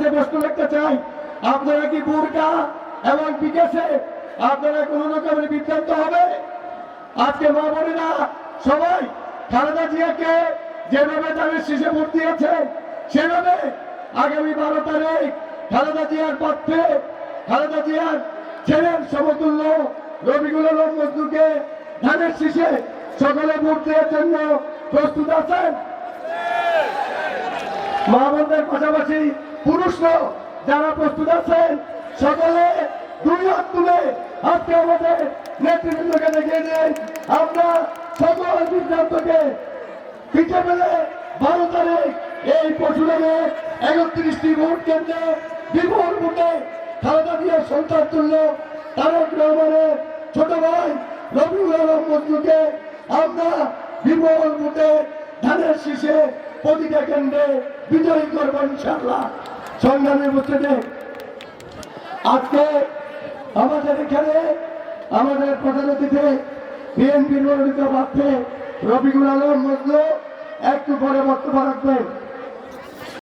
কাছে প্রশ্ন রাখতে চাই, আপনারা কি বুরকা এবং বিকাশে আপনারা কোন রকমের বিভ্রান্ত হবে? আজকে মা বোনেরা সবাই, খালেদা জিয়াকে যেভাবে তাদের শীষে ভোট দিয়েছে সেভাবে আগামী বারো তারিখ খালেদা জিয়ার পক্ষে খালেদা জিয়ার ছেলের সমতুল্য রবিগুল মজদুরকে ধানের শীষে সকলে ভোট দেওয়ার জন্য প্রস্তুত আছেন? মা বোনদের পাশাপাশি পুরুষরাও যারা প্রস্তুত আছেন, সকলে দুই হাত তুলে আজকে আমাদের নেতৃবৃন্দকে দেখিয়ে দিন আমরা সকল সিদ্ধান্তকে পিঠে ফেলে বারো এই পশুরামে একত্রিশটি ভোট কেন্দ্রে বিপুল ভোটে খালেদা জিয়ার সন্তান তুল্য তারক রহমানের ছোট ভাই রবিউল আলম মজদুরকে আমরা বিপুল ভোটে ধানের শীষে প্রতিটা কেন্দ্রে বিজয়ী করব ইনশাল্লাহ সংগ্রামী উপস্থিতি। আজকে আমাদের এখানে আমাদের প্রধান অতিথি, বিএনপির মনোনীত প্রার্থী রফিকুল আলম মজলু একটু পরে বক্তব্য রাখবেন।